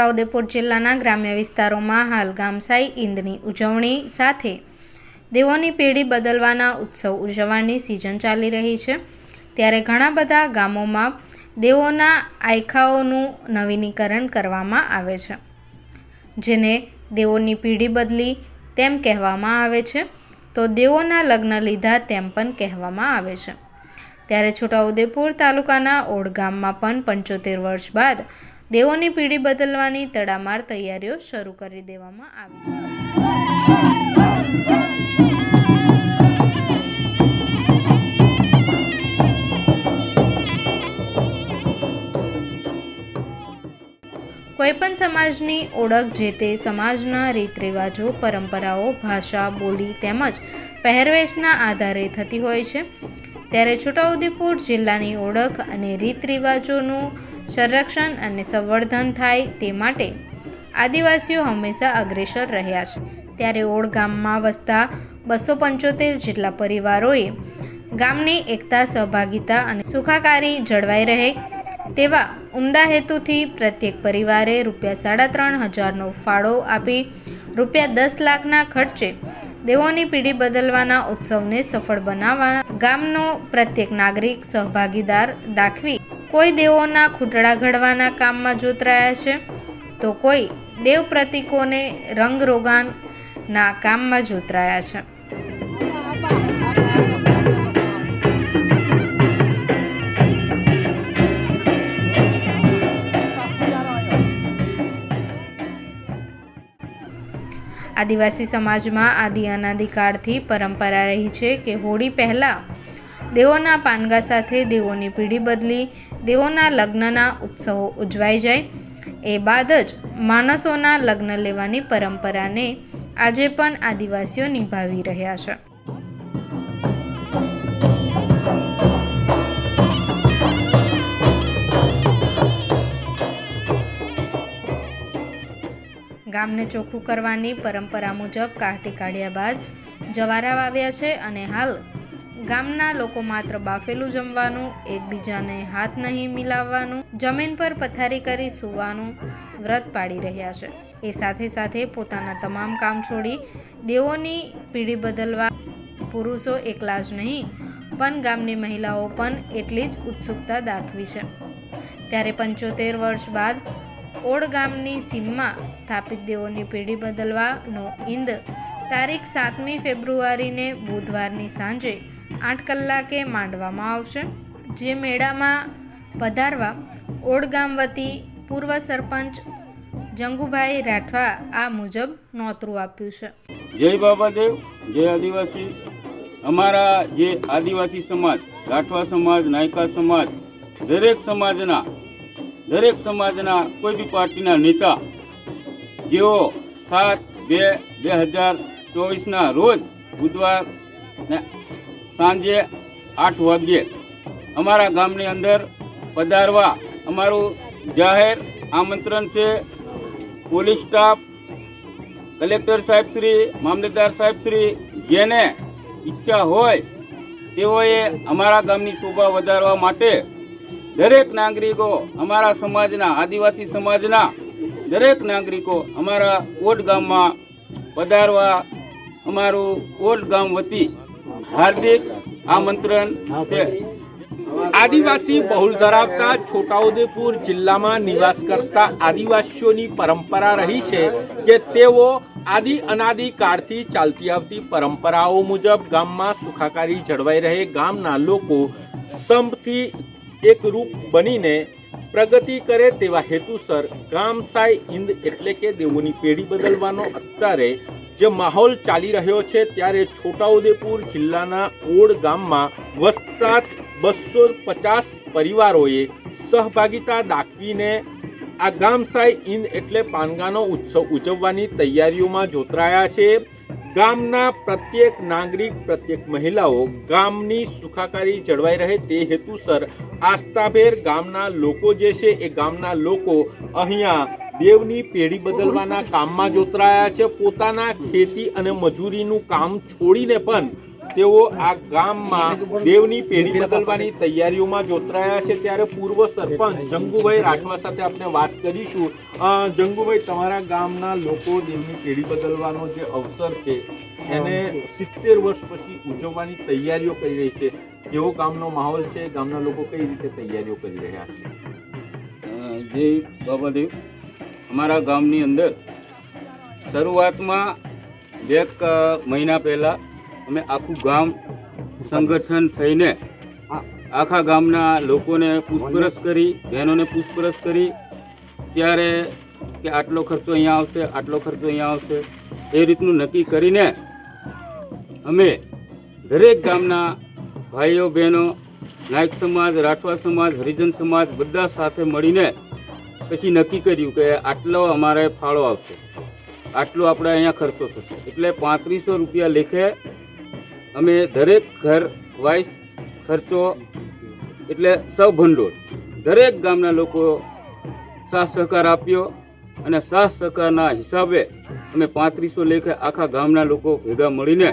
છોટાઉદેપુર જિલ્લાના ગ્રામ્ય વિસ્તારોમાં હાલ ગામસાઈ ઈંદની ઉજવણી સાથે દેવોની પેઢી બદલવાના ઉત્સવ ઉજવવાની સિઝન ચાલી રહી છે. ત્યારે ઘણા બધા ગામોમાં દેવોના આયખાઓનું નવીનીકરણ કરવામાં આવે છે. જેને દેવોની પેઢી બદલી તેમ કહેવામાં આવે છે, તો દેવોના લગ્ન લીધા તેમ પણ કહેવામાં આવે છે. ત્યારે છોટાઉદેપુર તાલુકાના ઓડ ગામમાં પણ પંચોતેર વર્ષ બાદ દેવોની પીઢી બદલવાની તડામાર તૈયારીઓ શરૂ કરી દેવામાં આવી છે. કોઈપણ સમાજની ઓળખ જે તે સમાજના રીત રિવાજો પરંપરાઓ, ભાષા, બોલી તેમજ પહેરવેશના આધારે થતી હોય છે. ત્યારે છોટાઉદેપુર જિલ્લાની ઓળખ અને રીત રિવાજોનું સંરક્ષણ અને સંવર્ધન થાય તે માટે આદિવાસીઓ હંમેશા અગ્રેસર રહ્યા છે. ત્યારે ઓળ ગામમાં વસતા બસો પંચોતેર જેટલા પરિવારોએ ગામની એકતા, સહભાગિતા અને સુખાકારી જળવાઈ રહે તેવા ઉમદા હેતુથી પ્રત્યેક પરિવારે રૂપિયા સાડા ત્રણ હજારનો ફાળો આપી રૂપિયા દસ લાખના ખર્ચે દેવોની પીઢી બદલવાના ઉત્સવને સફળ બનાવવા ગામનો પ્રત્યેક નાગરિક સહભાગીદાર દાખવી કોઈ દેવોના ખૂટડા ઘડવાના કામમાં જોતરાયા છે, તો કોઈ દેવ પ્રતિકોને રંગરોગાનના કામમાં જોતરાયા છે. આદિવાસી સમાજમાં આદિ અનાદિકાળથી પરંપરા રહી છે કે હોળી પહેલાં દેવોના પાનગા સાથે દેવોની પીઢી બદલી દેવોના લગ્નના ઉત્સવો ઉજવાઈ જાય. એ બાદ જ માણસોના લગ્ન લેવાની પરંપરાને આજે પણ આદિવાસીઓ નિભાવી રહ્યા છે. ગામને ચોખ્ખું કરવાની પરંપરા મુજબ કાઢી કાઢ્યા બાદ જવારા વાવ્યા છે અને હાલ ગામના લોકો માત્ર બાફેલું જમવાનું, એકબીજાને હાથ નહીં મિલાવવાનું, જમીન પર પથારી કરી સૂવાનું વ્રત પાડી રહ્યા છે. એ સાથે સાથે પોતાના તમામ કામ છોડી દેવોની પીઢી બદલવા પુરુષો એકલા જ નહીં, પણ ગામની મહિલાઓ પણ એટલી જ ઉત્સુકતા દાખવી છે. ત્યારે પંચોતેર વર્ષ બાદ ઓડ ગામની સીમમાં સ્થાપિત દેવોની પેઢી બદલવાનો ઈંદ તારીખ સાતમી ફેબ્રુઆરીને બુધવારની સાંજે આઠ કલાકે માંડવામાં આવશે. જે મેળામાં પધારવા ઓડ ગામ વતી પૂર્વ સરપંચ જંગુભાઈ રાઠવા આ મુજબ નોતરું આપ્યું છે. જય બાબાદેવ જય આદિવાસી. અમારા જે આદિવાસી સમાજ, રાઠવા સમાજ, નાયકા સમાજ, દરેક સમાજના દરેક સમાજના કોઈ બી પાર્ટીના નેતા, જેઓ સાત બે બે હજાર ચોવીસના રોજ બુધવાર સાંજે આઠ વાગ્યે અમારા ગામની અંદર પધારવા અમારું જાહેર આમંત્રણ છે. પોલીસ સ્ટાફ, કલેક્ટર સાહેબ શ્રી, મામલતદાર સાહેબ શ્રી, જેને ઈચ્છા હોય તેઓએ અમારા ગામની શોભા વધારવા માટે દરેક નાગરિકો અમારા સમાજના, આદિવાસી સમાજના દરેક નાગરિકો અમારા ઓટ ગામમાં પધારવા અમારું ઓટ ગામ વતી હાર્દિક આમંત્રણ છે. આદિવાસી બહુલ ધરાવતા છોટાઉદેપુર જિલ્લામાં નિવાસ કરતા આદિવાસીઓની પરંપરા રહી છે કે તેઓ આદિ અનાદિ કાળથી ચાલતી આવતી પરંપરાઓ મુજબ ગામમાં સુખાકારી જળવાઈ રહે ગામના લોકો સંપથી એકરૂપ બનીને પ્રગતિ કરે તેવા હેતુસર ગામસાય ઇંદ એટલે કે દેવોની પેઢી બદલવાનો અત્યારે જે માહોલ ચાલી રહ્યો છે ત્યારે છોટાઉદેપુર જિલ્લાના ઓડ ગામમાં વસતા બસો પચાસ પરિવારોએ સહભાગિતા દાખવીને આ ગામસાઈ ઇન એટલે પાનગાનો ઉત્સવ ઉજવવાની તૈયારીઓમાં જોતરાયા છે. ગામના પ્રત્યેક નાગરિક, પ્રત્યેક મહિલાઓ ગામની સુખાકારી જળવાઈ રહે તે હેતુસર આસ્થાભેર ગામના લોકો જે છે એ ગામના લોકો અહીંયા દેવની પેઢી બદલવાના કામમાં જોતરાયા છે. પોતાના ખેતી અને મજૂરીનું કામ છોડીને પણ તેઓ આ ગામમાં દેવની પેઢી બદલવાની તૈયારીઓમાં જોતરાયા છે. ત્યારે પૂર્વ સરપંચ જંગુભાઈ રાઠવા સાથે આપણે વાત કરીશું. જંગુભાઈ, તમારા ગામના લોકો દેવની પેઢી બદલવાનો જે અવસર છે, એને સિત્તેર વર્ષ પછી ઉજવવાની તૈયારીઓ કરી રહી છે. કેવો ગામનો માહોલ છે? ગામના લોકો કઈ રીતે તૈયારીઓ કરી રહ્યા છે? જય બાબાદેવ અમારા ગામની અંદર શરૂઆતમાં બે મહિના પહેલાં અમે આખું ગામ સંગઠન થઈને આખા ગામના લોકોને પૂછપરછ કરી, બહેનોને પૂછપરછ કરી, ત્યારે કે આટલો ખર્ચો અહીંયા આવશે, આટલો ખર્ચો અહીંયા આવશે, એ રીતનું નક્કી કરીને અમે દરેક ગામના ભાઈઓ, બહેનો, નાયક સમાજ, રાઠવા સમાજ, હરિજન સમાજ બધા સાથે મળીને પછી નક્કી કર્યું કે આટલો અમારે ફાળો આવશે. આટલો આપણે અહીંયા ખર્ચો થશે. એટલે પાંત્રીસો રૂપિયા લેખે અમે દરેક ઘર વાઇસ ખર્ચો એટલે સભંડોળ દરેક ગામના લોકો સાથ સહકાર આપ્યો અને સાથ સહકારના હિસાબે અમે પાંત્રીસો લેખે આખા ગામના લોકો ભેગા મળીને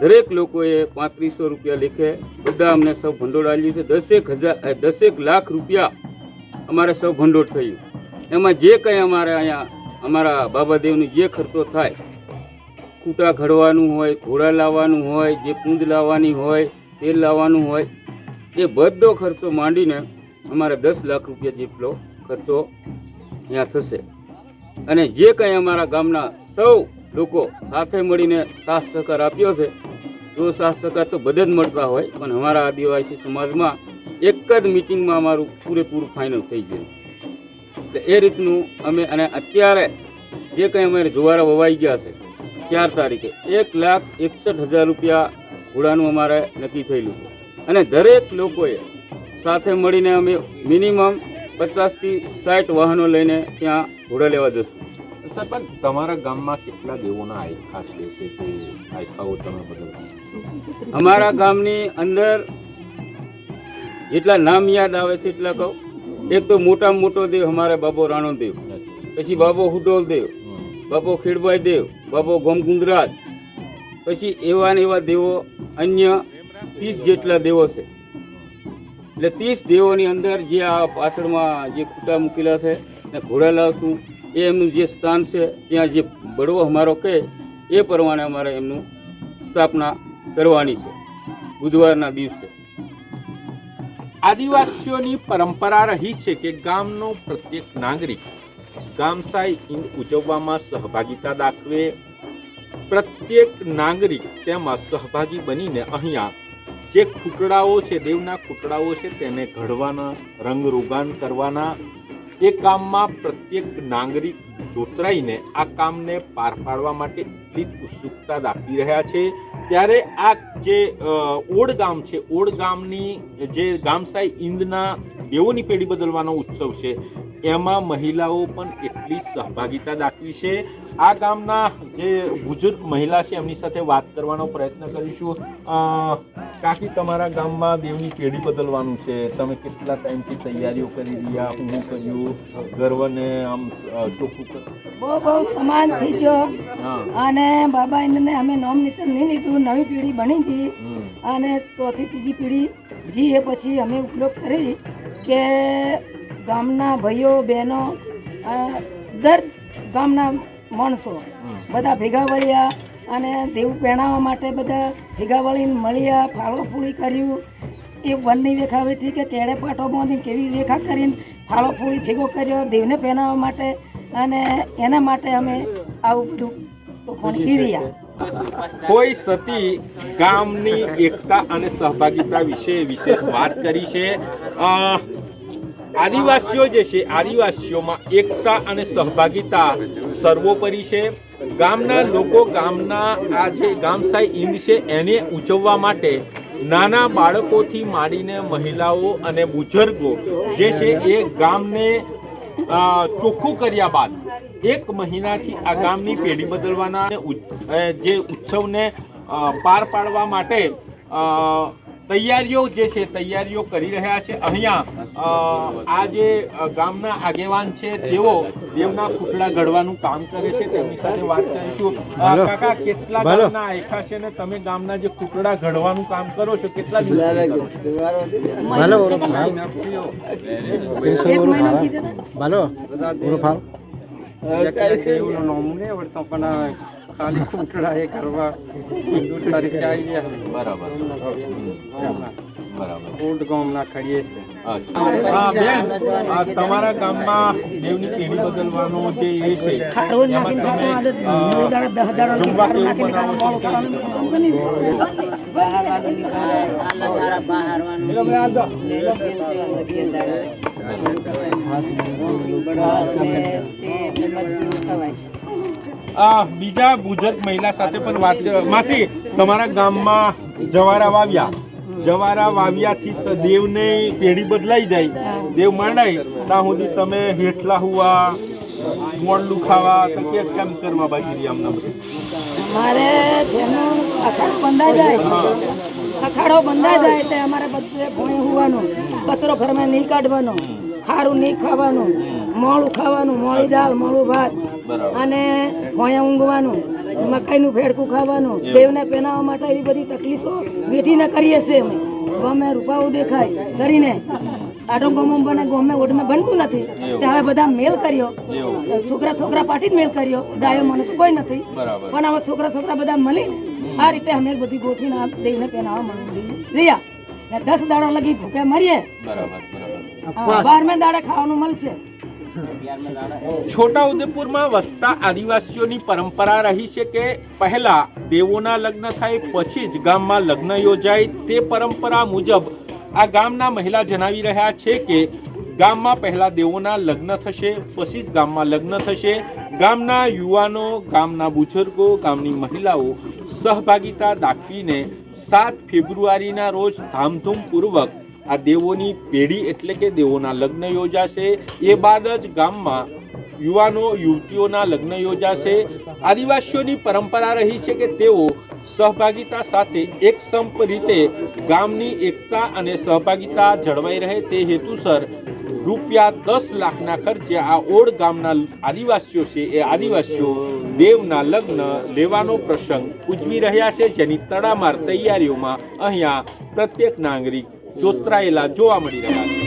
દરેક લોકોએ પાંત્રીસો રૂપિયા લેખે બધા અમને સૌ ભંડોળ આપ્યું છે. દસેક હજાર દસેક લાખ રૂપિયા અમારે સૌ ભંડોળ થયું. એમાં જે કંઈ અમારે અહીંયા, અમારા બાબાદેવનો જે ખર્ચો થાય ખૂટા ઘડવાનું હોય, ઘોડા લાવવાનું હોય, જે પૂંજ લાવવાની હોય, તેલ લાવવાનું હોય, એ બધો ખર્ચો માંડીને અમારે દસ લાખ રૂપિયા જેટલો ખર્ચો અહીંયા થશે. અને જે કંઈ અમારા ગામના સૌ લોકો સાથે મળીને સાથ સહકાર આપ્યો છે, તો સાથ સહકાર તો બધે જ મળતા હોય, પણ અમારા આદિવાસી સમાજમાં એક જ મિટિંગમાં અમારું પૂરેપૂરું ફાઇનલ થઈ ગયું. એટલે એ રીતનું અમે અને અત્યારે જે કંઈ અમારે જુવારા વવાઈ ગયા છે ચાર તારીખે એક લાખ એકસઠ હજાર રૂપિયા ઘોડાનું અમારે નક્કી થયેલું છે. અને દરેક લોકોએ સાથે મળીને અમે મિનિમમ પચાસથી સાઠ વાહનો લઈને ત્યાં ઘોડા લેવા જશું. સરપંચ તમારા ગામમાં કેટલા દેવોના આયખા છે કે આયખાઓ તમે બદલવા અમારા ગામની અંદર જેટલા નામ યાદ આવે છે એટલા કહું. એક તો મોટામાં મોટો દેવ અમારે બાબો રાણોદેવ. પછી બાબો હુડોલ દેવ, બાબો ખેડભાઈ દેવ, બાબો ગોમગુંદરાજ. પછી એવા ને એવા દેવો અન્ય ત્રીસ જેટલા દેવો છે. એટલે ત્રીસ દેવોની અંદર જે આ પાછળમાં જે ખૂટા મૂકેલા છે, ને ઘોડા લાવશું, એ એમનું જે સ્થાન છે, ત્યાં જે બળવો અમારો કહે, એ પ્રમાણે અમારે એમનું સ્થાપના કરવાની છે. બુધવારના દિવસે. આદિવાસીઓની પરંપરા રહી છે કે ગામનો પ્રત્યેક નાગરિક ગામસાઈ ઈદ ઉજવવામાં સહભાગિતા દાખવે. પ્રત્યેક નાગરિક તેમાં સહભાગી બનીને અહીંયા જે ખૂટડાઓ છે, દેવના ખૂટડાઓ છે, તેને ઘડવાના, રંગરોગાન કરવાના, એ કામમાં પ્રત્યેક નાગરિક જોતરાઈને આ કામને પાર પાડવા માટે એટલી ઉત્સુકતા દાખવી રહ્યા છે. ત્યારે આ જે ઓડ ગામ છે, ઓડ ગામની જે ગામસાઈ ઈંદના દેવોની પેઢી બદલવાનો ઉત્સવ છે, એમાં મહિલાઓ પણ એટલી સહભાગિતા દાખવી છે. આ ગામના જે બુજુર્ગ મહિલા છે, એમની સાથે વાત કરવાનો પ્રયત્ન કરીશું. કાકી તમારા ગામમાં દેવની પેઢી બદલવાનું છે. તમે કેટલા ટાઈમથી તૈયારીઓ કરી રહ્યા? હું કર્યું ગર્વને આમ ચોખ્ખું બહુ બહુ સમાન થઈ ગયો. અને બાબા એને અમે નોમ નિશાન નહીં લીધું. નવી પેઢી બની છે અને ચોથી ત્રીજી પેઢી જી એ પછી અમે ઉપયોગ કરી કે ગામના ભાઈઓ બહેનો દર ગામના માણસો બધા ભેગા વળ્યા. અને દેવું પહેણાવવા માટે બધા ભેગા વળીને મળ્યા ફાળો ફૂળી કર્યું. એ વનની વેખા વેઠી કે કેળે પાટો બાંધીને કેવી રેખા કરીને ફાળો ફૂળી ભેગો કર્યો દેવને પહેરાવવા માટે. અને એના માટે અમે આવું બધું તોફાન કર્યા કોઈ સતી ગામની એકતા અને સહભાગિતા વિશે વિશેષ વાત કરી છે. આદિવાસીઓ જે છે, આદિવાસીઓમાં એકતા અને સહભાગિતા સર્વોપરી છે. ગામના લોકો ગામના આ જે ગામસાઈ ઈંદ છે, એને ઉજવવા માટે નાના બાળકોથી માંડીને મહિલાઓ અને બુઝુર્ગો જે છે, એ ગામને ચોખ્ખું કર્યા બાદ એક મહિનાથી આ ગામની પેઢી બદલવાના જે ઉત્સવને પાર પાડવા માટે તૈયારીઓ જે છે તૈયારીઓ કરી રહ્યા છે. અહીંયા આ જે ગામના આગેવાન છે તેઓ દેવના પુતળા ઘડવાનું કામ કરે છે. તેમની સાથે વાત કરીશું. કાકા કેટલા ગામના આખા છે ને તમે ગામના જે પુતળા ઘડવાનું કામ કરો છો કેટલા દિવસથી એવું નામ નહીં આવડતું પણ ખાલી ખૂંટડા એ કરવા હિન્દુ તરીકે આવી ગયા બરાબર બરાબર ગામના ખડીએ છે હા બેન આ તમારા ગામમાં દેવની પેઢી બદલવાનો જે એ છે ખારું આ બીજા બુજર્ગ મહિલા સાથે પણ વાત માસી તમારા ગામમાં જવારા વાવ્યા. જવારા વાવ્યાથી દેવને પેઢી બદલાઈ જાય. દેવ માંડાય ત્યાં સુધી તમે હેઠલા હુવા મોડલું ખાવા તો કે કેમ કરવા બાકી રહ્યા અમને બધું. મારે જેનો અખાડો બંધા જાય અખાડો બંધા જાય તે અમારે બધું ભોય હોવાનું. કચરો ઘરમાં નહીં કાઢવાનો ખારું નહીં ખાવાનું મોળું ખાવાનું મોળી દાળ મોળું ભાત. અને ભોયા ઊંઘવાનું મકાઈનું ભેડકું ખાવાનું દેવને પહેરાવવા માટે એવી બધી તકલીફો વેઠીને કરીએ છીએ અમે. ગમે રૂપાવું દેખાય કરીને આટો ગમો બને ગમે ઓઢમે બનતું નથી. તે હવે બધા મેલ કર્યો. છોકરા છોકરા પાટી જ મેલ કર્યો. ડાયો મને તો કોઈ નથી. પણ હવે છોકરા છોકરા બધા મળી આ રીતે અમે બધી ગોઠવીને આ દેવને પહેરાવવા માંગી રહ્યા ને દસ દાડા લગી ભૂખ્યા મરીએ. બરાબર બરાબર. હા, બારમે દાડે ખાવાનું મળશે. છોટાઉદેપુરમાં વસતા આદિવાસીઓની પરંપરા રહી છે કે પહેલા દેવોના લગ્ન થાય, પછી જ ગામમાં લગ્ન યોજાય. તે પરંપરા મુજબ આ ગામના મહિલા જણાવી રહ્યા છે કે ગામમાં પહેલા દેવોના લગ્ન થશે, પછી જ ગામમાં લગ્ન થશે. ગામના યુવાનો, ગામના બુઝુર્ગો, ગામની મહિલાઓ સહભાગિતા દાખવીને સાત ફેબ્રુઆરીના રોજ ધામધૂમપૂર્વક આ દેવોની પેઢી એટલે કે દેવોના લગ્ન યોજાશે. એ બાદ જ ગામમાં યુવાનો, યુવતીઓના લગ્ન યોજાશે. આદિવાસીઓની પરંપરા રહી છે કે તેઓ સહભાગિતા સાથે એક સંપ રીતે ગામની એકતા અને સહભાગિતા જળવાઈ રહે. તે હેતુસર રૂપિયા દસ લાખના ખર્ચે આ ઓડ ગામના આદિવાસીઓ છે, એ આદિવાસીઓ દેવના લગ્ન લેવાનો પ્રસંગ ઉજવી રહ્યા છે, જેની તડામાર તૈયારીઓમાં અહીંયા પ્રત્યેક નાગરિક જોતરાયેલા જોવા મળી રહ્યા છે.